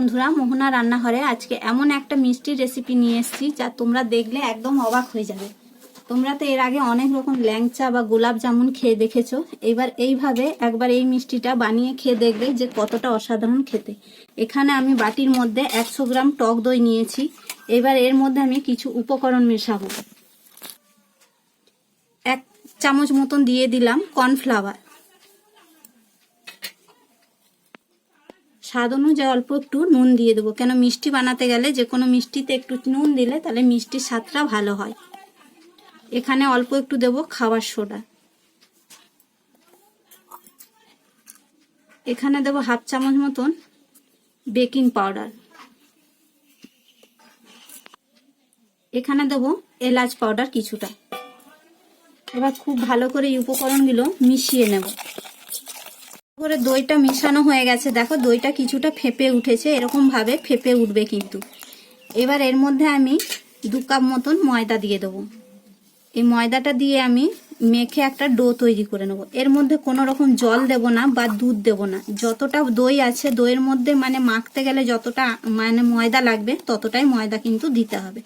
বন্ধুরা, মোহনা রান্নাঘরে আজকে এমন একটা মিষ্টি রেসিপি নিয়ে এসেছি যা তোমরা দেখলে একদম অবাক হয়ে যাবে। তোমরা তো এর আগে অনেক রকম ল্যাংচা বা গোলাপ জামুন খেয়ে দেখেছ। এবার এইভাবে একবার এই মিষ্টিটা বানিয়ে খেয়ে দেখবে যে কতটা অসাধারণ খেতে। এখানে আমি বাটির মধ্যে একশো গ্রাম টক দই নিয়েছি। এবার এর মধ্যে আমি কিছু উপকরণ মেশাবো। এক চামচ মতন দিয়ে দিলাম কর্নফ্লাওয়ার। স্বাদ অনুযায়ী অল্প একটু নুন দিয়ে দেবো। কেন মিষ্টি বানাতে গেলে যে কোনো মিষ্টিতে একটু নুন দিলে তাহলে মিষ্টির স্বাদটা ভালো হয়। এখানে অল্প একটু দেব খাবার সোডা। এখানে দেব হাফ চামচ মতন বেকিং পাউডার। এখানে দেব এলাচ পাউডার কিছুটা। এবার খুব ভালো করে এই উপকরণগুলো মিশিয়ে নেব। করে দইটা মেশানো হয়ে গেছে। দেখো, দইটা কিছুটা ফেপে উঠেছে, এরকম ভাবে ফেপে উঠবে কিন্তু। এবার এর মধ্যে আমি দু কাপ মতন ময়দা দিয়ে দেবো। এই ময়দাটা দিয়ে আমি মেখে একটা ডো তৈরি করে নেব। এর মধ্যে কোনো রকম জল দেব না বা দুধ দেব না। যতটা দই আছে, দইয়ের মধ্যে মানে মাখতে গেলে যতটা মানে ময়দা লাগবে, ততটাই ময়দা কিন্তু দিতে হবে।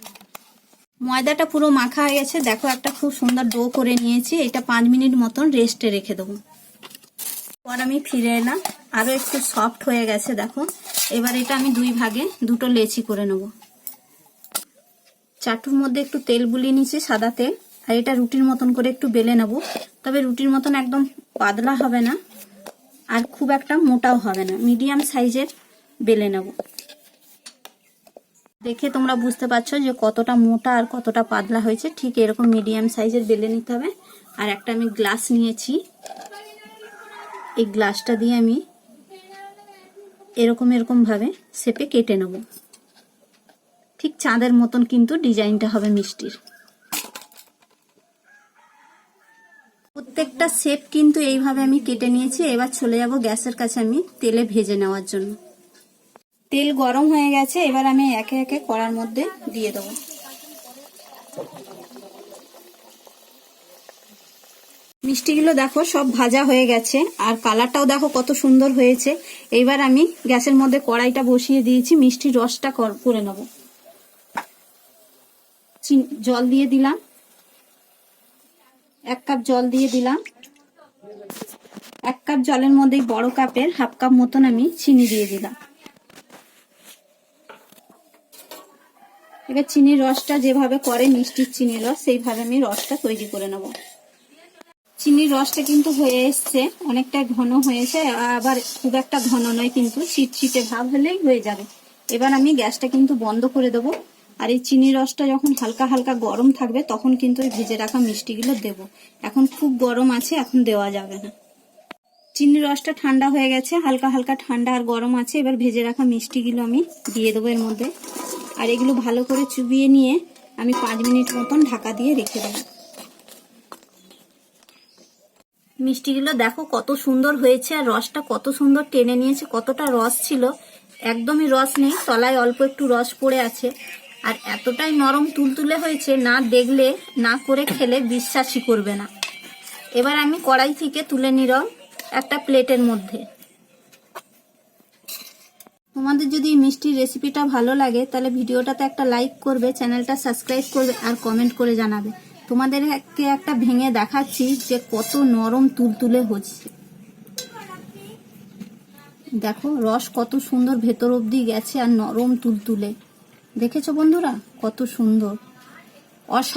ময়দাটা পুরো মাখা হয়ে গেছে। দেখো, একটা খুব সুন্দর ডো করে নিয়েছি। এটা পাঁচ মিনিট মতন রেস্টে রেখে দেবো। পর আমি ফিরে এলাম। আরও একটু সফট হয়ে গেছে, দেখো। এবার এটা আমি দুই ভাগে, দুটো লেচি করে নেব। চাটুর মধ্যে একটু তেল বুলিয়ে নিচ্ছি সাদা তেল। আর এটা রুটির মতন করে একটু বেলে নেব। তবে রুটির মতন একদম পাতলা হবে না, আর খুব একটা মোটাও হবে না। মিডিয়াম সাইজের বেলে নেব। দেখে তোমরা বুঝতে পারছ যে কতটা মোটা আর কতটা পাতলা হয়েছে। ঠিক এরকম মিডিয়াম সাইজের বেলে নিতে হবে। আর একটা আমি গ্লাস নিয়েছি। এই গ্লাসটা দিয়ে আমি এরকম এরকম ভাবে শেপে কেটে নেব। ঠিক চাঁদের মতন কিন্তু ডিজাইনটা হবে মিষ্টির। প্রত্যেকটা শেপ কিন্তু এইভাবে আমি কেটে নিয়েছি। এবার চলে যাব গ্যাসের কাছে আমি তেলে ভেজে নেওয়ার জন্য। তেল গরম হয়ে গেছে, এবার আমি একে একে কড়ার মধ্যে দিয়ে দেবো। মিষ্টিগুলো দেখো, সব ভাজা হয়ে গেছে। আর কালারটাও দেখো কত সুন্দর হয়েছে। এইবার আমি গ্যাসের মধ্যে কড়াইটা বসিয়ে দিয়েছি, মিষ্টির রসটা করে নেব। জল দিয়ে দিলাম। এক কাপ জল দিয়ে দিলাম। এক কাপ জলের মধ্যে বড় কাপের হাফ কাপ মতন আমি চিনি দিয়ে দিলাম। এবার চিনির রসটা যেভাবে করে মিষ্টির চিনির রস, সেইভাবে আমি রসটা তৈরি করে নেব। চিনির রসটা কিন্তু হয়ে এসছে, অনেকটা ঘন হয়েছে আবার খুব একটা ঘন নয় কিন্তু চিটচিটে ভাব হলেই হয়ে যাবে। এবার আমি গ্যাসটা কিন্তু বন্ধ করে দেবো, আর এই চিনির রসটা যখন হালকা হালকা গরম থাকবে, তখন কিন্তু ওই ভেজে রাখা মিষ্টিগুলো দেব। এখন খুব গরম আছে, এখন দেওয়া যাবে না। চিনির রসটা ঠান্ডা হয়ে গেছে, হালকা হালকা ঠান্ডা আর গরম আছে, এবার ভেজে রাখা মিষ্টিগুলো আমি দিয়ে দেবো এর মধ্যে। আর এগুলো ভালো করে চুবিয়ে নিয়ে আমি পাঁচ মিনিট মতন ঢাকা দিয়ে রেখে দেবো। মিষ্টিগুলো দেখো কত সুন্দর হয়েছে আর রসটা কত সুন্দর টেনে নিয়েছে, কতটা রস ছিল। একদমই রস নেই, তলায় অল্প একটু রস পড়ে আছে। আর এতটাই নরম তুলতুলে হয়েছে, না দেখলে, না করে খেলে বিশ্বাসই করবে না। এবার আমি কড়াই থেকে তুলে নিলাম একটা প্লেটের মধ্যে। তোমাদের যদি মিষ্টির রেসিপিটা ভালো লাগে, তাহলে ভিডিওটাতে একটা লাইক করবে, চ্যানেলটা সাবস্ক্রাইব করবে আর কমেন্ট করে জানাবে। তোমাদেরকে একটা ভেঙে দেখাচ্ছি যে কত নরম তুলতুলে হচ্ছে। দেখো, রস কত সুন্দর ভেতর অব্দি গেছে আর নরম তুলতুলে। দেখেছ বন্ধুরা? কত সুন্দর। অসা